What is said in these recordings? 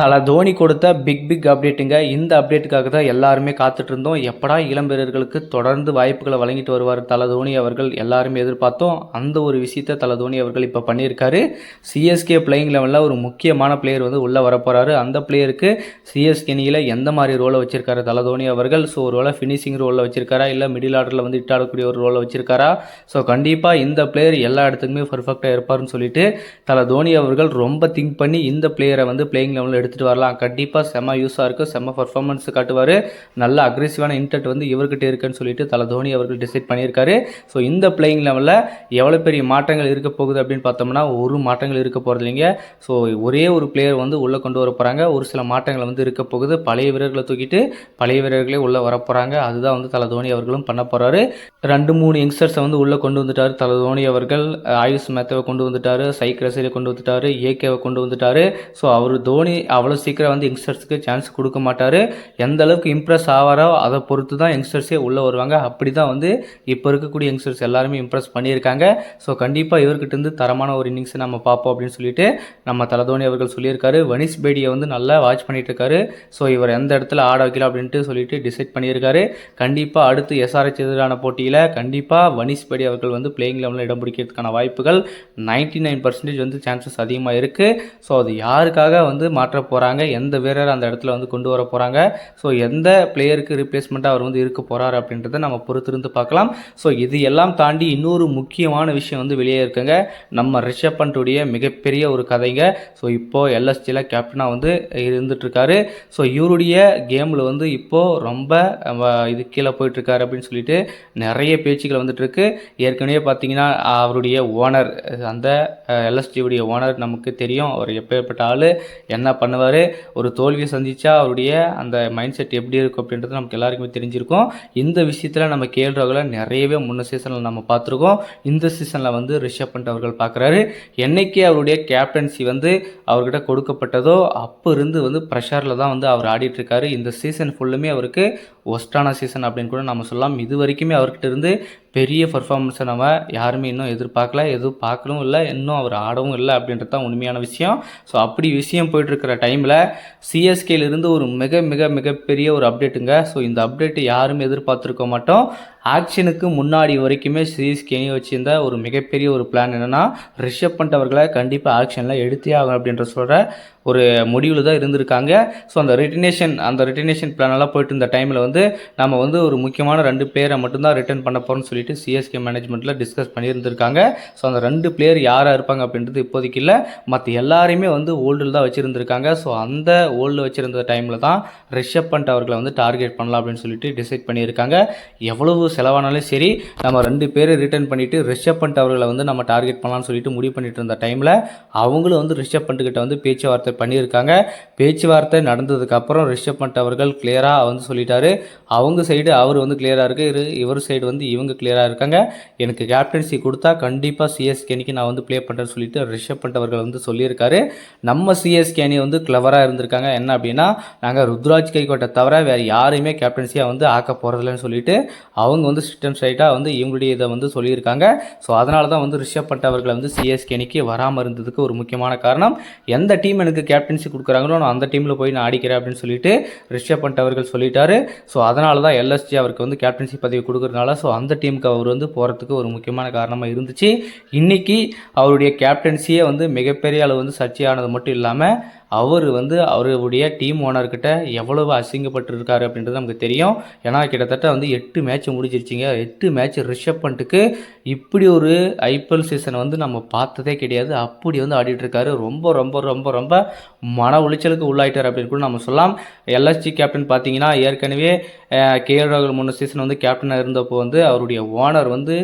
தல தோனி கொடுத்த big big அப்டேட்டுங்க. இந்த அப்டேட்டுக்காக தான் எல்லாருமே காத்துட்டு இருந்தோம் எப்படா இளம் வீரர்களுக்கு தொடர்ந்து வாய்ப்புகளை வழங்கிட்டு வருவார் தல தோனி அவர்கள் எல்லாருமே எதிர்பார்த்தோம் அந்த ஒரு விஷயத்தை தல தோனி அவர்கள் இப்போ பண்ணியிருக்காரு. சிஎஸ்கே பிளேயிங் லெவலில் ஒரு முக்கியமான பிளேயர் வந்து உள்ளே வரப்போகிறாரு அந்த பிளேயருக்கு சிஎஸ்கே அணியில் எந்த மாதிரி ரோலை வச்சிருக்காரு தல தோனி அவர்கள்? ஸோ ஒரு வேளை ஃபினிஷிங் ரோலில் வச்சிருக்காரா? இல்லை மிடில் ஆர்டரில் வந்து இட்டாடக்கூடிய ஒரு ரோலை வச்சிருக்காரா? ஸோ கண்டிப்பாக இந்த பிளேயர் எல்லா இடத்துக்குமே பர்ஃபெக்டாக இருப்பார்னு சொல்லிட்டு தலை தோனி அவர்கள் ரொம்ப திங்க் பண்ணி இந்த பிளேயரை வந்து பிளேயிங் லெவலில் எடுத்துகிட்டு வரலாம். கண்டிப்பாக செம்ம யூஸாக இருக்கும் செம்ம பர்ஃபார்மன்ஸ் காட்டுவார். நல்ல அக்ரெசிவான இன்டெட் வந்து இவர்கிட்ட இருக்குன்னு சொல்லிட்டு தல தோனி அவர்கள் டிசைட் பண்ணியிருக்காரு. ஸோ இந்த பிளேயிங் லெவலில் எவ்வளோ பெரிய மாற்றங்கள் இருக்க போகுது அப்படின்னு பார்த்தோம்னா ஒரு மாற்றங்கள் இருக்க போகிறது இல்லைங்க. ஸோ ஒரே ஒரு பிளேயர் வந்து உள்ளே கொண்டு வர போகிறாங்க ஒரு சில மாற்றங்கள் வந்து இருக்க போகுது. பழைய வீரர்களை தூக்கிட்டு பழைய வீரர்களே உள்ளே வர போகிறாங்க அதுதான் வந்து தல தோனி அவர்களும் பண்ண போகிறாரு ரெண்டு மூணு யங்ஸ்டர்ஸை வந்து உள்ளே கொண்டு வந்துட்டார். தல தோனி அவர்கள் ஆயுஷ் மேத்தவை கொண்டு வந்துட்டார். சைக் ரசிலை கொண்டு வந்துட்டார். ஏகேவை கொண்டு வந்துட்டார். ஸோ அவர் தோனி அவ்வளோ சீக்கிரம் வந்து யங்ஸ்டர்ஸ்க்கு சான்ஸ் கொடுக்க மாட்டார். எந்த அளவுக்கு இம்ப்ரெஸ் ஆவாரோ அதை பொறுத்து தான் யங்ஸ்டர்ஸே உள்ளே வருவாங்க. அப்படி தான் வந்து இப்போ இருக்கக்கூடிய யங்ஸ்டர்ஸ் எல்லாருமே இம்ப்ரெஸ் பண்ணியிருக்காங்க. ஸோ கண்டிப்பாக இவர்கிட்டருந்து தரமான ஒரு இன்னிங்ஸை நம்ம பார்ப்போம் அப்படின்னு சொல்லிட்டு நம்ம தலதோனி அவர்கள் சொல்லியிருக்காரு. வனிஷ் பேடியை வந்து நல்லா வாட்ச் பண்ணிட்டு இருக்காரு. ஸோ இவர் எந்த இடத்துல ஆட வைக்கலாம் அப்படின்ட்டு சொல்லிட்டு டிசைட் பண்ணியிருக்காரு. கண்டிப்பாக அடுத்து எஸ்ஆர்எச் எதிரான போட்டியில் கண்டிப்பாக வனிஷ் பேடி அவர்கள் வந்து பிளேயிங் லெவலில் இடம் பிடிக்கிறதுக்கான வாய்ப்புகள் நைன்டி நைன் பர்சன்டேஜ் வந்து சான்சஸ் அதிகமாக இருக்குது ஸோ அது யாருக்காக வந்து மாற்ற போகிறாங்க எந்த வீரர் அந்த இடத்துல வந்து கொண்டு வர போகிறாங்க ஸோ எந்த பிளேயருக்கு ரீப்ளேஸ்மெண்ட்டாக அவர் வந்து இருக்க போகிறாரு அப்படின்றத நம்ம பொறுத்திருந்து பார்க்கலாம். ஸோ இது எல்லாம் தாண்டி இன்னொரு முக்கியமான விஷயம் வந்து வெளியே இருக்குங்க. நம்ம ரிஷப் பண்ட்டுடைய மிகப்பெரிய ஒரு கதைங்க. ஸோ இப்போது எல்எஸ்டியில் கேப்டனாக வந்து இருந்துகிட்ருக்காரு ஸோ இவருடைய கேமில் வந்து இப்போது ரொம்ப இது கீழே போயிட்டுருக்காரு அப்படின்னு சொல்லிட்டு நிறைய பேச்சுக்கள் வந்துட்டுருக்கு. ஏற்கனவே பார்த்தீங்கன்னா அவருடைய ஓனர் அந்த எல்எஸ்டியுடைய ஓனர் நமக்கு தெரியும். அவர் எப்பேற்பட்ட ஆள் என்ன பண்ண பண்ணுவார். ஒரு தோல்வியை சந்திச்சா அவருடைய அந்த மைண்ட் செட் எப்படி இருக்கும் அப்படின்றது நமக்கு எல்லாருக்குமே தெரிஞ்சிருக்கும். இந்த விஷயத்தில் நம்ம கேஎல் ராகுல நிறையவே முன்ன சீசனில் நம்ம பார்த்துருக்கோம். இந்த சீசனில் வந்து ரிஷப் பண்ட் அவர்கள் பார்க்குறாரு. என்னைக்கு அவருடைய கேப்டன்சி வந்து அவர்கிட்ட கொடுக்கப்பட்டதோ அப்போ இருந்து வந்து ப்ரெஷரில் தான் வந்து அவர் ஆடிட்டுருக்காரு இந்த சீசன் ஃபுல்லுமே அவருக்கு ஒஸ்டான சீசன் அப்படின்னு கூட நம்ம சொல்லலாம். இது வரைக்குமே அவர்கிட்ட இருந்து பெரிய பர்ஃபார்மன்ஸை நம்ம யாருமே இன்னும் எதிர்பார்க்கல எதுவும் பார்க்கவும் இல்லை இன்னும் அவர் ஆடவும் இல்லை அப்படின்றது தான் உண்மையான விஷயம். ஸோ அப்படி விஷயம் போயிட்டுருக்கிற டைமில் சிஎஸ்கேலேருந்து ஒரு மிக மிக மிகப்பெரிய ஒரு அப்டேட்டுங்க ஸோ இந்த அப்டேட்டு யாரும் எதிர்பார்த்துருக்க மாட்டோம். ஆக்ஷனுக்கு முன்னாடி வரைக்குமே சிஎஸ்கேனி வச்சுருந்த ஒரு மிகப்பெரிய ஒரு பிளான் என்னென்னா ரிஷப் பண்ட் அவர்களை கண்டிப்பாக ஆக்ஷனில் எடுத்தே ஆகும் அப்படின்ற சொல்கிற ஒரு முடிவில் தான் இருந்திருக்காங்க. ஸோ அந்த ரிட்டனேஷன் அந்த ரிட்டனேஷன் பிளானெல்லாம் போயிட்டு இருந்த டைமில் வந்து நம்ம வந்து ஒரு முக்கியமான ரெண்டு பிளேயரை மட்டும்தான் ரிட்டர்ன் பண்ண போகிறோம்னு சொல்லிட்டு சிஎஸ்கே மேனேஜ்மெண்ட்டில் டிஸ்கஸ் பண்ணியிருந்திருக்காங்க. ஸோ அந்த ரெண்டு பிளேயர் யாராக இருப்பாங்க அப்படின்றது இப்போதைக்கு இல்லை. மற்ற எல்லாரையுமே வந்து ஓல்டில் தான் வச்சுருந்துருக்காங்க. ஸோ அந்த ஓல்டில் வச்சுருந்த டைமில் தான் ரிஷப் பண்ட் அவர்களை வந்து டார்கெட் பண்ணலாம் அப்படின்னு சொல்லிட்டு டிசைட் பண்ணியிருக்காங்க. எவ்வளவு செலவானாலும் சரி நம்ம ரெண்டு பேரை ரிட்டர்ன் பண்ணிவிட்டு ரிஷப் பண்ட் அவர்களை வந்து நம்ம டார்கெட் பண்ணலாம்னு சொல்லிட்டு முடிவு பண்ணிட்டு இருந்த டைமில் அவங்களும் வந்து ரிஷப் பண்ட் வந்து பேச்சுவார்த்தை பண்ணியிருக்காங்க. பேச்சுவார்த்தை நடந்ததுக்கப்புறம் ரிஷப் பண்ட் அவர்கள் கிளியராக வந்து சொல்லிட்டாரு. அவங்க சைடு அவர் வந்து கிளியராக இருக்குது இரு இவர் சைடு வந்து இவங்க கிளியராக இருக்காங்க. எனக்கு கேப்டன்சி கொடுத்தா கண்டிப்பாக சிஎஸ்கே அணிக்கு நான் வந்து ப்ளே பண்ணுறேன்னு சொல்லிட்டு ரிஷப் பண்ட் அவர்கள் வந்து சொல்லியிருக்காரு. நம்ம சிஎஸ்கே அணி வந்து கிளவராக இருந்திருக்காங்க. என்ன அப்படின்னா நாங்கள் ருத்ராஜ் கைகோட்டை தவிர வேறு யாரையுமே கேப்டன்சியாக வந்து ஆக்க போகிறதில்லன்னு சொல்லிட்டு அவங்க வந்து ஸ்ட்ரிக்ட் ஸ்ட்ரைட்டாக வந்து இவங்களுடைய இதை வந்து சொல்லியிருக்காங்க. ஸோ அதனால தான் வந்து ரிஷப் பண்ட் அவர்களை வந்து சிஎஸ்கே அணிக்கு வராமல் இருந்ததுக்கு ஒரு முக்கியமான காரணம். எந்த டீம் எனக்கு கேப்டன்சி கொடுக்குறாங்களோ நான் அந்த டீமில் போய் நான் ஆடிக்கிறேன் அப்படின்னு சொல்லிட்டு ரிஷப் பண்ட் அவர்கள் சொல்லிட்டாரு. ஸோ அதனால தான் எல்எஸ்ஜி அவருக்கு வந்து கேப்டன்சி பதவி கொடுக்குறதுனால ஸோ அந்த டீமுக்கு அவர் வந்து போகிறதுக்கு ஒரு முக்கியமான காரணமாக இருந்துச்சு. இன்றைக்கி அவருடைய கேப்டன்சியே வந்து மிகப்பெரிய அளவு வந்து சர்ச்சையானது மட்டும் இல்லாமல் அவர் வந்து அவருடைய டீம் ஓனர்கிட்ட எவ்வளவு அசிங்கப்பட்டிருக்காரு அப்படின்றது நமக்கு தெரியும். ஏன்னா கிட்டத்தட்ட வந்து எட்டு மேட்ச் முடிஞ்சிருச்சிங்க. எட்டு மேட்ச் ரிஷப் பண்ணிட்டுக்கு இப்படி ஒரு ஐபிஎல் சீசனை வந்து நம்ம பார்த்ததே கிடையாது. அப்படி வந்து ஆடிட்டுருக்காரு. ரொம்ப ரொம்ப ரொம்ப ரொம்ப மன உளைச்சலுக்கு உள்ளாயிட்டார் அப்படின்னு கூட நம்ம சொல்லலாம். எல்எஸ்ஜி கேப்டன் பார்த்தீங்கன்னா ஏற்கனவே கேஎல் ராகுல் மூணு சீசன் வந்து கேப்டனாக இருந்தப்போ வந்து அவருடைய ஓனர் வந்து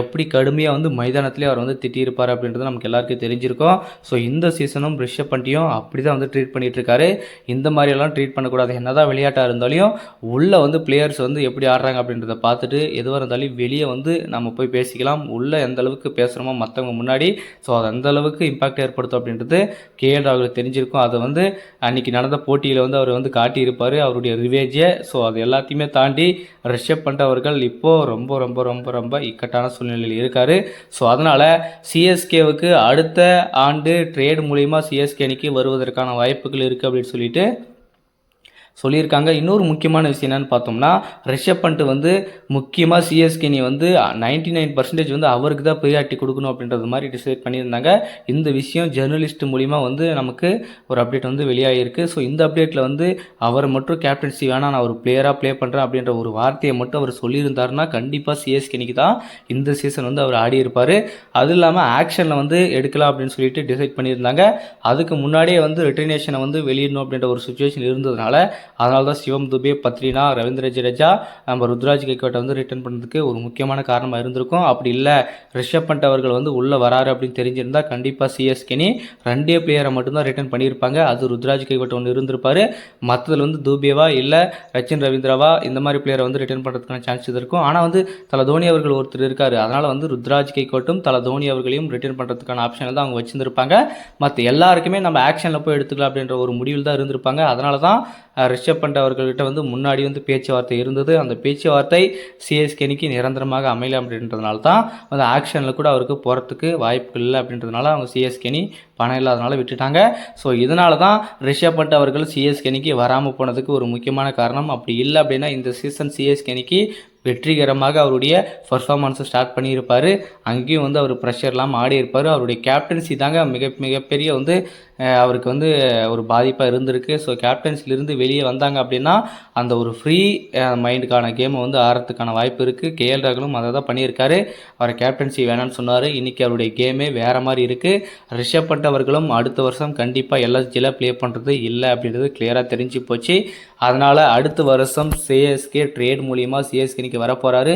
எப்படி கடுமையாக வந்து மைதானத்திலே அவர் வந்து திட்டியிருப்பார் அப்படின்றது நமக்கு எல்லாருக்கும் தெரிஞ்சிருக்கும். ஸோ இந்த சீசனும் ரிஷப் பண்ணியும் அப்படி தான் வந்து ட்ரீட் பண்ணிகிட்ருக்காரு இந்த மாதிரியெல்லாம் ட்ரீட் பண்ணக்கூடாது. என்னதான் விளையாட்டாக இருந்தாலும் உள்ளே வந்து பிளேயர்ஸ் வந்து எப்படி ஆடுறாங்க அப்படின்றத பார்த்துட்டு எதுவாக இருந்தாலும் வெளியே வந்து நம்ம போய் பேசிக்கலாம். உள்ளே எந்த அளவுக்கு பேசுகிறோமோ மற்றவங்க முன்னாடி. ஸோ அது அந்த அளவுக்கு இம்பாக்ட் ஏற்படுத்தும் அப்படின்றது கேஎல் ராகுல் தெரிஞ்சிருக்கும். அதை வந்து அன்றைக்கி நடந்த போட்டியில் வந்து அவர் வந்து காட்டியிருப்பார் அவருடைய ரிவேஜை. ஸோ அது எல்லாத்தையுமே தாண்டி ரிஷப் பண்ட் அவர்கள் இப்போது ரொம்ப ரொம்ப ரொம்ப ரொம்ப இக்கட்டான சூழ்நிலையில் இருக்கார். ஸோ அதனால் சிஎஸ்கேவுக்கு அடுத்த ஆண்டு ட்ரேட் மூலிமா சிஎஸ்கே அணிக்கு வருவதற்கு பண்ணுறதுக்கான வாய்ப்புகள் இருக்குது அப்படின்னு சொல்லிட்டு சொல்லியிருக்காங்க. இன்னொரு முக்கியமான விஷயம் என்னன்னு பார்த்தோம்னா ரிஷப் பண்ட்டு வந்து முக்கியமாக சிஎஸ்கே நீ வந்து நைன்டி நைன் பர்சன்டேஜ் வந்து அவருக்கு தான் ப்ரியாரிட்டி கொடுக்கணும் அப்படின்றது மாதிரி டிசைட் பண்ணியிருந்தாங்க. இந்த விஷயம் ஜேர்னலிஸ்ட் மூலிமா வந்து நமக்கு ஒரு அப்டேட் வந்து வெளியாகிருக்கு ஸோ இந்த அப்டேட்டில் வந்து அவர் மட்டும் கேப்டன்சி வேணாம் நான் ஒரு பிளேயராக ப்ளே பண்ணுறேன் அப்படின்ற ஒரு வார்த்தையை மட்டும் அவர் சொல்லியிருந்தாருன்னா கண்டிப்பாக சிஎஸ்கேனிக்கு தான் இந்த சீசன் வந்து அவர் ஆடியிருப்பார் அதுவும் அது இல்லாமல் ஆக்ஷனில் வந்து எடுக்கலாம் அப்படின்னு சொல்லிட்டு டிசைட் பண்ணியிருந்தாங்க. அதுக்கு முன்னாடியே வந்து ரிட்டர்னேஷனை வந்து வெளியிடணும் அப்படின்ற ஒரு சுச்சுவேஷன் இருந்ததுனால அதனால தான் சிவம் துபே பத்ரினா ரவீந்திர ஜடேஜா நம்ம ருத்ராஜ் கைக்கோட்டை வந்து ரிட்டர்ன் பண்ணுறதுக்கு ஒரு முக்கியமான காரணமாக இருந்திருக்கும். அப்படி இல்லை ரிஷப் பண்ட் அவர்கள் வந்து உள்ளே வராரு அப்படின்னு தெரிஞ்சிருந்தால் கண்டிப்பாக சிஎஸ்கேனி ரெண்டே பிளேயரை மட்டும்தான் ரிட்டர்ன் பண்ணியிருப்பாங்க. அது ருத்ராஜ் கைக்கோட்டை ஒன்று இருந்திருப்பார். மற்றதில் வந்து தூபியவா இல்லை ரச்சின் ரவீந்திராவா இந்த மாதிரி பிளேயரை வந்து ரிட்டர்ன் பண்ணுறதுக்கான சான்ஸ் இருக்கும். ஆனால் வந்து தல தோனி அவர்கள் ஒருத்தர் இருக்கார். அதனால் வந்து ருத்ராஜ் கைக்கோட்டும் தல தோனி அவர்களையும் ரிட்டர்ன் பண்ணுறதுக்கான ஆப்ஷனை தான் அவங்க வச்சிருந்திருப்பாங்க. மற்ற எல்லாருக்குமே நம்ம ஆக்ஷனில் போய் எடுத்துக்கலாம் அப்படின்ற ஒரு முடிவில் தான் இருந்திருப்பாங்க. அதனால தான் ரிஷப் பண்ட் அவர்கள்கிட்ட வந்து முன்னாடி வந்து பேச்சுவார்த்தை இருந்தது. அந்த பேச்சுவார்த்தை சிஎஸ்கேனிக்கு நிரந்தரமாக அமையல அப்படின்றதுனால தான் வந்து ஆக்ஷனில் கூட அவருக்கு போகிறதுக்கு வாய்ப்புகள் இல்லை அப்படின்றதுனால அவங்க சிஎஸ்கேனி பணம் இல்லாதனால விட்டுட்டாங்க. ஸோ இதனால தான் ரிஷப் பண்ட் அவர்கள் சிஎஸ்கேனிக்கு வராமல் போனதுக்கு ஒரு முக்கியமான காரணம். அப்படி இல்லை அப்படின்னா இந்த சீசன் சிஎஸ்கேனிக்கு வெற்றிகரமாக அவருடைய பர்ஃபார்மன்ஸை ஸ்டார்ட் பண்ணியிருப்பார். அங்கேயும் வந்து அவர் ப்ரெஷர் இல்லாமல் ஆடி இருப்பார் அவருடைய கேப்டன்சி தாங்க மிக மிகப்பெரிய வந்து அவருக்கு வந்து ஒரு பாதிப்பாக இருந்திருக்கு. ஸோ கேப்டன்சிலிருந்து வெளியே வந்தாங்க அப்படின்னா அந்த ஒரு ஃப்ரீ மைண்டுக்கான கேமை வந்து ஆடுறதுக்கான வாய்ப்பு இருக்குது கேஎல் ராகுலும் அதை தான் பண்ணியிருக்காரு. அவரை கேப்டன்சி வேணாம்னு சொன்னார். இன்றைக்கி அவருடைய கேமே வேறு மாதிரி இருக்குது ரிஷப் பண்ட் அவர்களும் அடுத்த வருஷம் கண்டிப்பாக எல்எஸ்ஜியில் ப்ளே பண்ணுறது இல்லை அப்படின்றது கிளியராக தெரிஞ்சு போச்சு. அதனால் அடுத்த வருஷம் சிஎஸ்கே ட்ரேட் மூலியமாக சிஎஸ்கே வர வரப்போகிறாரு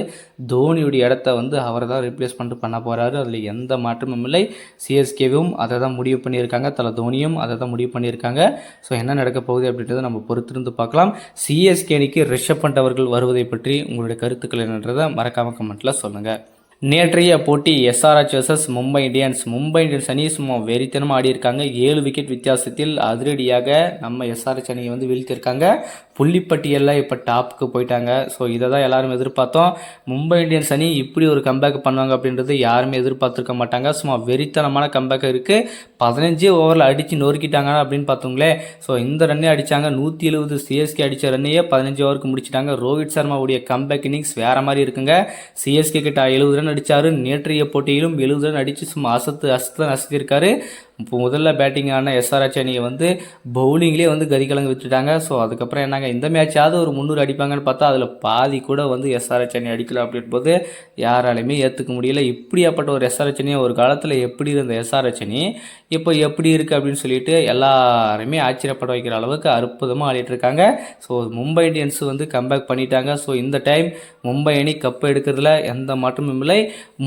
தோனியுடைய இடத்த வந்து அவர் தான் ரீப்ளேஸ் பண்ணிட்டு பண்ண போகிறாரு அதில் எந்த மாற்றமும் இல்லை. சிஎஸ்கேவும் அதை தான் முடிவு பண்ணியிருக்காங்க. தலை தோனியும் அதை தான் முடிவு பண்ணியிருக்காங்க. ஸோ என்ன நடக்க போகுது அப்படின்றத நம்ம பொறுத்திருந்து பார்க்கலாம். சிஎஸ்கேனிக்கு ரிஷப் பண்ட் அவர்கள் வருவதை பற்றி உங்களுடைய கருத்துக்கள் என்னன்றதை மறக்காம கமெண்ட்டில் சொல்லுங்கள் நேற்றைய போட்டி SRH versus Mumbai Indians. Mumbai Indians அணி சும்மா வெறித்தனமாக ஆடியிருக்காங்க. ஏழு விக்கெட் வித்தியாசத்தில் அதிரடியாக நம்ம எஸ்ஆர்ஹெச் அணியை வந்து வீழ்த்தியிருக்காங்க. புள்ளிப்பட்டியலில் இப்போ டாப்புக்கு போயிட்டாங்க. ஸோ இதை தான் எல்லாரும் எதிர்பார்த்தோம். மும்பை இந்தியன்ஸ் அணி இப்படி ஒரு கம்பேக் பண்ணுவாங்க அப்படின்றது யாருமே எதிர்பார்த்துருக்க மாட்டாங்க. சும்மா வெறித்தனமான கம்பேக் இருக்குது பதினஞ்சு ஓவரில் அடித்து நொறுக்கிட்டாங்க அப்படின்னு பார்த்தோங்களே ஸோ இந்த ரன்னே அடித்தாங்க நூற்றி எழுபது சிஎஸ்கே அடித்த ரன்னையே பதினஞ்சு ஓவருக்கு முடிச்சிட்டாங்க. ரோஹித் சர்மாவுடைய கம்பேக் இன்னிங்ஸ் வேறு மாதிரி இருக்குங்க. சிஎஸ்கே கிட்ட எழுபது ரன் அடித்தார் நேற்றைய போட்டியிலும் எழுபது ரன் அடித்து சும்மா அசத்து அசத்து அசத்திருக்காரு. இப்போ முதல்ல பேட்டிங் ஆன எஸ்ஆர்ஹெச் அணியை வந்து பவுலிங்லேயே வந்து கதிகலங்க விட்டுட்டாங்க. ஸோ அதுக்கப்புறம் என்னங்க இந்த மேட்சாவது ஒரு முந்நூறு அடிப்பாங்கன்னு பார்த்தா அதில் பாதி கூட வந்து எஸ்ஆர்ஹெச் அணி அடிக்கல அப்படின்போது யாராலையுமே ஏற்றுக்க முடியல. இப்படியாப்பட்ட ஒரு எஸ்ஆர்ஹெச் அணி ஒரு காலத்தில் எப்படி இருந்த எஸ்ஆர்ஹெச் அணி இப்போ எப்படி இருக்குது அப்படின்னு சொல்லிட்டு எல்லாருமே ஆச்சரியப்பட வைக்கிற அளவுக்கு அற்புதமாக ஆடிட்டு இருக்காங்க. ஸோ மும்பை இந்தியன்ஸ் வந்து கம்பேக் பண்ணிட்டாங்க. ஸோ இந்த டைம் மும்பை அணி கப் எடுக்கிறதுல எந்த மாற்றமும் இல்லை.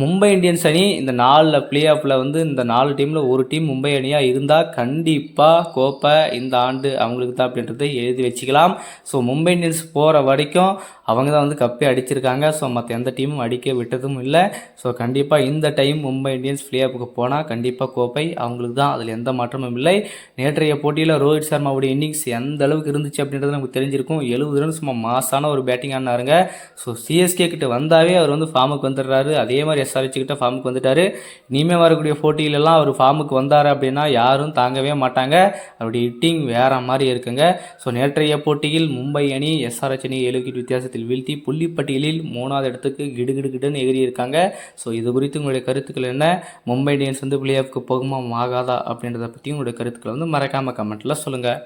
மும்பை இந்தியன்ஸ் அணி இந்த நாலில் பிளே ஆஃபில் வந்து இந்த நாலு டீமில் ஒரு டீம் மும்பை அணியாக இருந்தால் கண்டிப்பாக கோப்பை இந்த ஆண்டு அவங்களுக்கு தான் அப்படின்றத எழுதி வச்சுக்கலாம். ஸோ மும்பை இந்தியன்ஸ் போகிற வரைக்கும் அவங்க தான் வந்து கப்பே அடிச்சிருக்காங்க. ஸோ மற்ற எந்த டீமும் அடிக்க விட்டதும் இல்லை. ஸோ கண்டிப்பாக இந்த டைம் மும்பை இந்தியன்ஸ் பிளே ஆஃபுக்கு போனால் கண்டிப்பாக கோப்பை அவங்களுக்கு தான் அதில் எந்த மாற்றமும் இல்லை. நேற்றைய போட்டியில் ரோஹித் சர்மாவுடைய இன்னிங்ஸ் எந்த அளவுக்கு இருந்துச்சு அப்படின்றது நமக்கு தெரிஞ்சிருக்கும். எழுபது ரன் சும்மா மாசான ஒரு பேட்டிங் ஆனாருங்க ஸோ சிஎஸ்கே கிட்ட வந்தாவே அவர் வந்து ஃபார்முக்கு வந்துடுறாரு. அதே மாதிரி எஸ்ஆர்ஹெச் கிட்ட ஃபார்முக்கு வந்துட்டாரு. இனிமேல் வரக்கூடிய போட்டியிலலாம் அவர் ஃபார்முக்கு வந்தார் அப்படின்னா யாரும் தாங்கவே மாட்டாங்க. அவருடைய ஹிட்டிங் வேற மாதிரி இருக்குங்க. ஸோ நேற்றைய போட்டியில் மும்பை அணி எஸ்ஆர்ஹெச் அணி ஏழு விக்கெட் வித்தியாசத்தில் வீழ்த்தி புள்ளிப்பட்டியலில் மூணாவது இடத்துக்கு கிடுகிடு கிடுன்னு எகிரி இருக்காங்க ஸோ இது குறித்து உங்களுடைய கருத்துக்கள் என்ன? மும்பை இந்தியன்ஸ் வந்து பிளே ஆஃப்க்கு போகுமா ஆகாதா அப்படின்றத பற்றி உங்களுடைய கருத்துக்களை வந்து மறக்காமல் கமெண்ட்டில் சொல்லுங்கள்